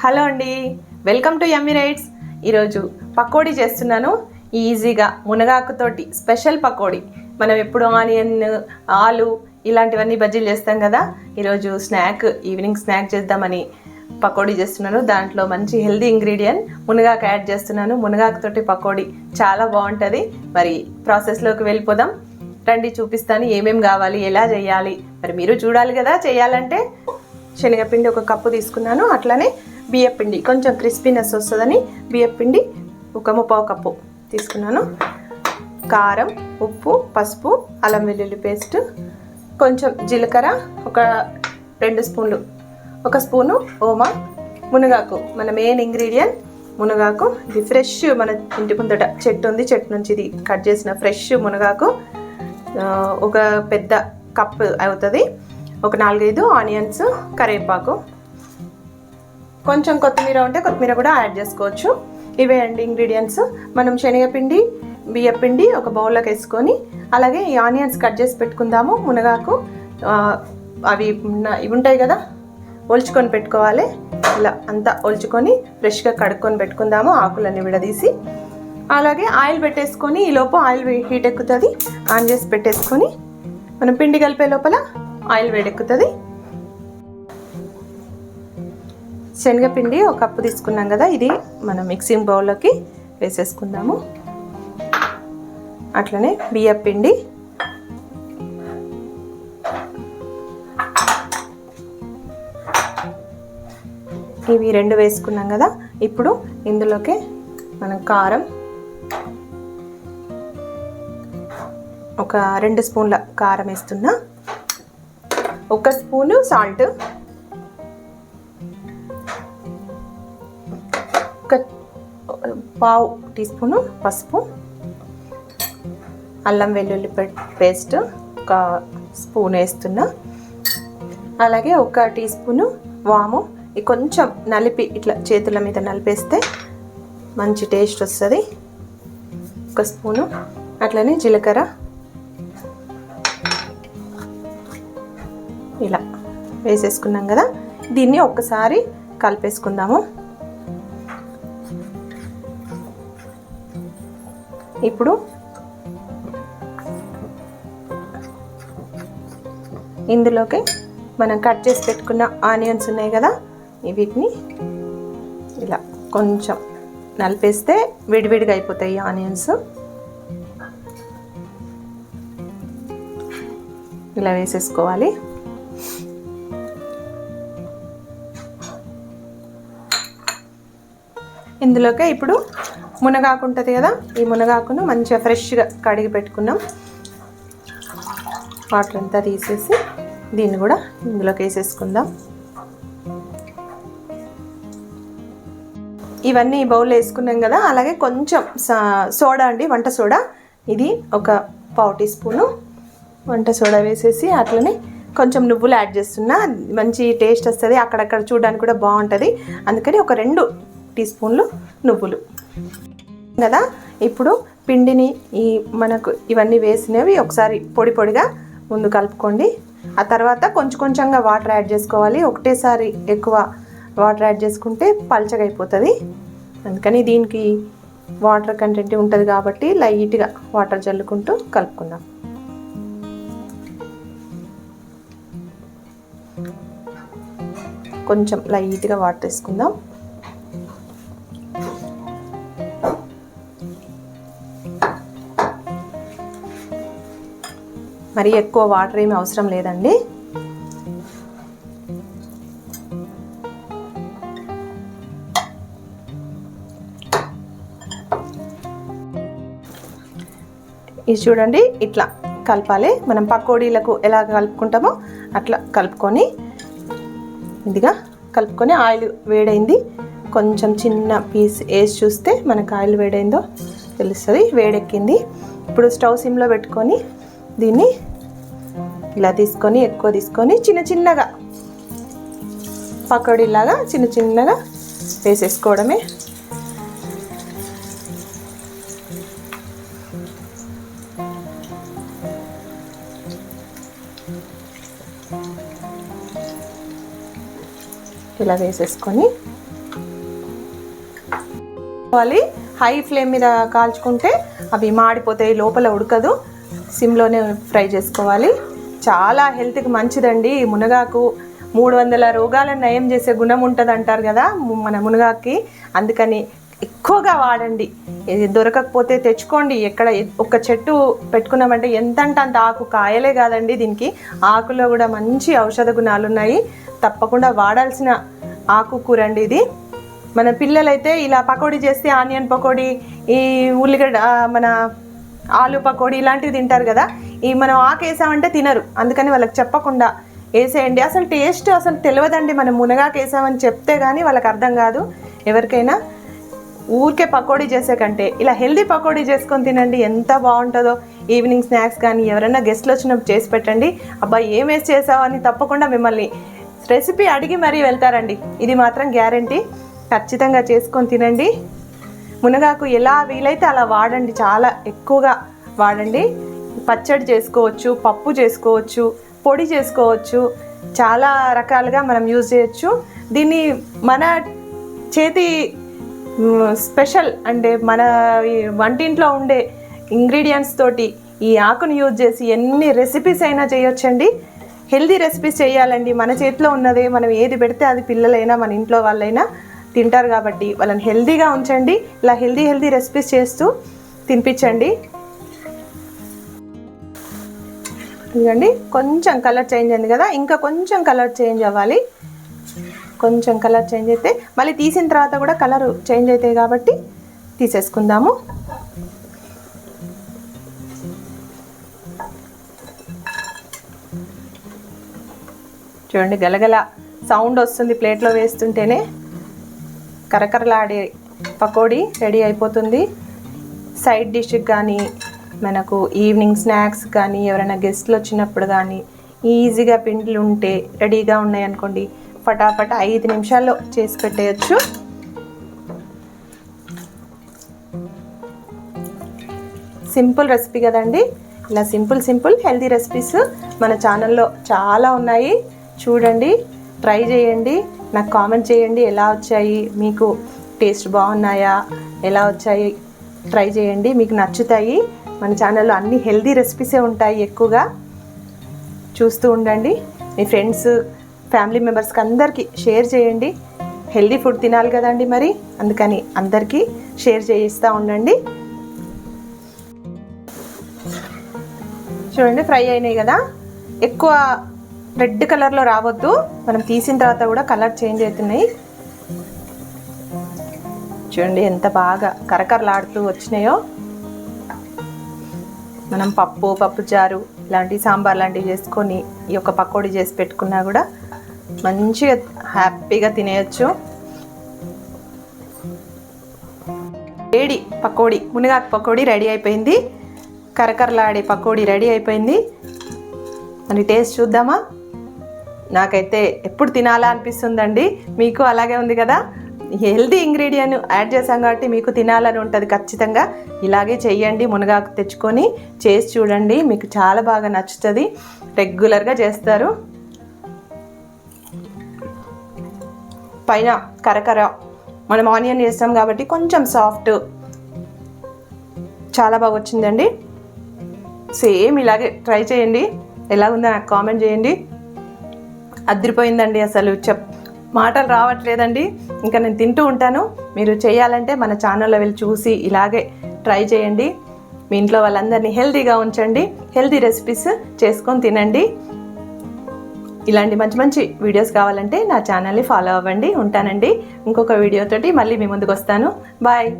Hello అండి welcome to yummy rights ఈరోజు పకోడీ చేస్తున్నాను. ఈజీగా మునగాకుతోటి స్పెషల్ పకోడీ. మనం ఎప్పుడు ఆనియన్ ఆలు ఇలాంటివన్నీ బజ్జీలు చేస్తాం కదా ఈరోజు స్నాక్ ఈవినింగ్ స్నాక్ చేద్దామని పకోడీ చేస్తున్నాను. దాంట్లో మంచి హెల్దీ ఇంగ్రీడియంట్ మునగాకు యాడ్ చేస్తున్నాను. మునగాకుతోటి పకోడీ చాలా బాగుంటుంది. మరి ప్రాసెస్లోకి వెళ్ళిపోదాం. రండి చూపిస్తాను ఏమేమి కావాలి ఎలా చేయాలి. మరి మీరు చూడాలి కదా చేయాలంటే శనగపిండి ఒక కప్పు తీసుకున్నాను. అట్లనే బియ్యపిండి కొంచెం క్రిస్పీనెస్ వస్తుందని బియ్యపిండి ఒక ముప్పావు కప్పు తీసుకున్నాను. కారం ఉప్పు పసుపు అల్లం వెల్లుల్లి పేస్ట్ కొంచెం జీలకర్ర ఒక రెండు స్పూన్లు. ఒక స్పూను ఓమా మునగాకు. మన మెయిన్ ఇంగ్రీడియంట్ మునగాకు. ఇది ఫ్రెష్ మన ఇంటి ముందట చెట్టు ఉంది. చెట్టు నుంచి ఇది కట్ చేసిన ఫ్రెష్ మునగాకు. ఒక పెద్ద కప్ అవుతుంది. ఒక నాలుగైదు ఆనియన్స్ కరివేపాకు. కొంచెం కొత్తిమీర ఉంటే కొత్తిమీర కూడా యాడ్ చేసుకోవచ్చు. ఇవే అండి ఇంగ్రీడియంట్స్. మనం శనగపిండి బియ్యపిండి ఒక బౌల్లోకి వేసుకొని అలాగే ఈ ఆనియన్స్ కట్ చేసి పెట్టుకుందాము మునగాకు. అవి ఇవి ఉంటాయి కదా ఒలుచుకొని పెట్టుకోవాలి. ఇలా అంతా ఒలుచుకొని ఫ్రెష్గా కడుక్కొని పెట్టుకుందాము ఆకులన్నీ విడదీసి. అలాగే ఆయిల్ పెట్టేసుకొని ఈ ఆయిల్ హీట్ ఎక్కుతుంది ఆన్ చేసి పెట్టేసుకొని మనం పిండి కలిపే లోపల ఆయిల్ వేడెక్కుతుంది. శనగపిండి ఒక కప్పు తీసుకున్నాం కదా ఇది మనం మిక్సింగ్ బౌల్లోకి వేసేసుకుందాము. అట్లనే బియ్యం పిండి. ఇవి రెండు వేసుకున్నాం కదా ఇప్పుడు ఇందులోకి మనం కారం ఒక రెండు స్పూన్ల కారం వేస్తున్నా. ఒక స్పూను సాల్ట్. ఒక పావు టీ స్పూను పసుపు. అల్లం వెల్లుల్లి పేస్ట్ ఒక స్పూన్ వేస్తున్నా. అలాగే ఒక టీ స్పూను వాము. కొంచెం నలిపి ఇట్లా చేతుల మీద నలిపేస్తే మంచి టేస్ట్ వస్తుంది. ఒక స్పూను అట్లనే జీలకర్ర ఇలా వేసేసుకున్నాం కదా. దీన్ని ఒక్కసారి కలిపేసుకుందాము. ఇప్పుడు ఇందులోకి మనం కట్ చేసి పెట్టుకున్న ఆనియన్స్ ఉన్నాయి కదా. వీటిని ఇలా కొంచెం నలిపేస్తే విడివిడిగా అయిపోతాయి ఆనియన్స్. ఇలా వేసేసుకోవాలి. ఇందులోకి ఇప్పుడు మునగాకు ఉంటుంది కదా ఈ మునగాకును మంచిగా ఫ్రెష్గా కడిగి పెట్టుకున్నాం. వాటర్ అంతా తీసేసి దీన్ని కూడా ఇందులోకి వేసేసుకుందాం. ఇవన్నీ బౌల్ వేసుకున్నాం కదా అలాగే కొంచెం సా- సోడా అండి వంట సోడా. ఇది ఒక పావు టీ స్పూను వంట సోడా వేసేసి అట్లనే కొంచెం నువ్వులు యాడ్ చేస్తున్నా. మంచి టేస్ట్ వస్తుంది అక్కడక్కడ చూడడానికి కూడా బాగుంటుంది. అందుకని ఒక రెండు టీ స్పూన్లు నువ్వులు. కదా? ఇప్పుడు పిండిని ఈ మనకు ఇవన్నీ వేసినవి ఒకసారి పొడి పొడిగా ముందు కలుపుకోండి. ఆ తర్వాత కొంచెం కొంచెంగా వాటర్ యాడ్ చేసుకోవాలి. ఒకటేసారి ఎక్కువ వాటర్ యాడ్ చేసుకుంటే పల్చగా అయిపోతుంది. అందుకని దీనికి వాటర్ కంటెంట్ ఉంటుంది కాబట్టి లైట్గా వాటర్ చల్లుకుంటూ కలుపుకుందాం. కొంచెం లైట్గా వాటర్ వేసుకుందాం. మరి ఎక్కువ వాటర్ ఏమి అవసరం లేదండి. ఇది చూడండి ఇట్లా కలపాలి. మనం పకోడీలకు ఎలా కలుపుకుంటామో అట్లా కలుపుకొని ఇదిగా కలుపుకొని ఆయిల్ వేడైంది. కొంచెం చిన్న పీస్ వేసి చూస్తే మనకు ఆయిల్ వేడైందో తెలుస్తుంది. వేడెక్కింది. ఇప్పుడు స్టవ్ సిమ్లో పెట్టుకొని దీన్ని ఇలా తీసుకొని ఎక్కువ తీసుకొని చిన్న చిన్నగా పకోడీలాగా చిన్న చిన్నగా వేసేసుకోవడమే. ఇలా వేసేసుకొని కావాలి. హై ఫ్లేమ్ మీద కాల్చుకుంటే అవి మాడిపోతాయి లోపల ఉడకదు. సిమ్లోనే ఫ్రై చేసుకోవాలి. చాలా హెల్త్కి మంచిదండి. ఈ మునగాకు మూడు వందల రోగాలను నయం చేసే గుణం ఉంటుంది అంటారు కదా మన మునగాకి అందుకని ఎక్కువగా వాడండి. ఇది దొరకకపోతే తెచ్చుకోండి. ఎక్కడ ఒక చెట్టు పెట్టుకున్నామంటే ఎంత అంటే అంత ఆకు కాయలే కాదండి దీనికి. ఆకులో కూడా మంచి ఔషధ గుణాలు ఉన్నాయి తప్పకుండా వాడాల్సిన ఆకుకూర అండి ఇది. మన పిల్లలైతే ఇలా పకోడీ చేస్తే ఆనియన్ పకోడీ ఈ ఉల్లిగడ్డ మన ఆలు పకోడీ ఇలాంటివి తింటారు కదా. ఈ మనం ఆకు వేసామంటే తినరు. అందుకని వాళ్ళకి చెప్పకుండా వేసేయండి. అసలు టేస్ట్ అసలు తెలియదండి. మనం మునగాకు వేసామని చెప్తే కానీ వాళ్ళకి అర్థం కాదు. ఎవరికైనా ఊరికే పకోడీ చేసే కంటే ఇలా హెల్దీ పకోడీ చేసుకొని తినండి. ఎంత బాగుంటుందో. ఈవినింగ్ స్నాక్స్ కానీ ఎవరైనా గెస్ట్లు వచ్చినప్పుడు చేసి పెట్టండి. అబ్బా ఏం వేసి చేసావు అని తప్పకుండా మిమ్మల్ని రెసిపీ అడిగి మరీ వెళ్తారండి. ఇది మాత్రం గ్యారంటీ. ఖచ్చితంగా చేసుకొని తినండి. మునగాకు ఎలా వీలైతే అలా వాడండి. చాలా ఎక్కువగా వాడండి. పచ్చడి చేసుకోవచ్చు పప్పు చేసుకోవచ్చు పొడి చేసుకోవచ్చు చాలా రకాలుగా మనం యూజ్ చేయొచ్చు. దీన్ని మన చేతి స్పెషల్ అంటే మన వంటింట్లో ఉండే ఇంగ్రీడియంట్స్ తోటి ఈ ఆకును యూజ్ చేసి ఎన్ని రెసిపీస్ అయినా చేయొచ్చండి. హెల్దీ రెసిపీస్ చేయాలండి. మన చేతిలో ఉన్నదే మనం ఏది పెడితే అది పిల్లలైనా మన ఇంట్లో వాళ్ళైనా తింటారు కాబట్టి వాళ్ళని హెల్దీగా ఉంచండి. ఇలా హెల్దీ హెల్దీ రెసిపీస్ చేస్తూ తినిపించండి. ఇదిగండి కొంచెం కలర్ చేంజ్ అయింది కదా. ఇంకా కొంచెం కలర్ చేంజ్ అవ్వాలి. కొంచెం కలర్ చేంజ్ అయితే మళ్ళీ తీసిన తర్వాత కూడా కలర్ చేంజ్ అవుతాయి కాబట్టి తీసేసుకుందాము. చూడండి గలగల సౌండ్ వస్తుంది ప్లేట్లో వేస్తుంటేనే. కరకరలాడే పకోడీ రెడీ అయిపోతుంది. సైడ్ డిష్కి కానీ మనకు ఈవినింగ్ స్నాక్స్ కానీ ఎవరైనా గెస్ట్లు వచ్చినప్పుడు కానీ ఈజీగా పిండిలు ఉంటే రెడీగా ఉన్నాయి అనుకోండి ఐదు నిమిషాల్లో చేసి పెట్టేయచ్చు. సింపుల్ రెసిపీ కదండి. ఇలా సింపుల్ సింపుల్ హెల్తీ రెసిపీస్ మన ఛానల్లో చాలా ఉన్నాయి. చూడండి ట్రై చేయండి నాకు కామెంట్ చేయండి ఎలా వచ్చాయి మీకు టేస్ట్ బాగున్నాయా ఎలా వచ్చాయి ట్రై చేయండి మీకు నచ్చుతాయి. మన ఛానల్లో అన్ని హెల్దీ రెసిపీసే ఉంటాయి ఎక్కువగా. చూస్తూ ఉండండి. మీ ఫ్రెండ్స్ ఫ్యామిలీ మెంబర్స్కి అందరికీ షేర్ చేయండి. హెల్దీ ఫుడ్ తినాలి కదండి మరి? అందుకని అందరికీ షేర్ చేయిస్తూ ఉండండి. చూడండి ఫ్రై అయినాయి కదా. ఎక్కువ రెడ్ కలర్లో రావద్దు. మనం తీసిన తర్వాత కూడా కలర్ చేంజ్ అవుతున్నాయి. చూడండి ఎంత బాగా కరకరలాడుతూ వచ్చినాయో. మనం పప్పు పప్పుచారు ఇలాంటి సాంబార్ లాంటివి చేసుకొని ఈ యొక్క పకోడీ చేసి పెట్టుకున్నా కూడా మంచిగా హ్యాపీగా తినేయచ్చు. వేడి పకోడీ మునగాకు పకోడీ రెడీ అయిపోయింది. కరకరలాడే పకోడీ రెడీ అయిపోయింది. మరి టేస్ట్ చూద్దామా? నాకైతే ఎప్పుడు తినాలా అనిపిస్తుందండి. మీకు అలాగే ఉంది కదా? హెల్తీ ఇంగ్రీడియంట్ యాడ్ చేసాం కాబట్టి మీకు తినాలని ఉంటుంది ఖచ్చితంగా. ఇలాగే చేయండి మునగాకు తెచ్చుకొని చేసి చూడండి. మీకు చాలా బాగా నచ్చుతుంది. రెగ్యులర్గా చేస్తారు. పైన కరకర మనం ఆనియన్ చేస్తాం కాబట్టి కొంచెం సాఫ్ట్. చాలా బాగా వచ్చిందండి. సేమ్ ఇలాగే ట్రై చేయండి. ఎలా ఉందో నాకు కామెంట్ చేయండి. అదిరిపోయిందండి అసలు చెప్ మాటలు రావట్లేదండి. ఇంకా నేను తింటూ ఉంటాను. మీరు చేయాలంటే మన ఛానల్లో వెళ్ళి చూసి ఇలాగే ట్రై చేయండి. మీ ఇంట్లో వాళ్ళందరినీ హెల్తీగా ఉంచండి. హెల్తీ రెసిపీస్ చేసుకొని తినండి. ఇలాంటి మంచి మంచి వీడియోస్ కావాలంటే నా ఛానల్ని ఫాలో అవ్వండి. ఉంటానండి. ఇంకొక వీడియోతోటి మళ్ళీ మీ ముందుకు వస్తాను. బాయ్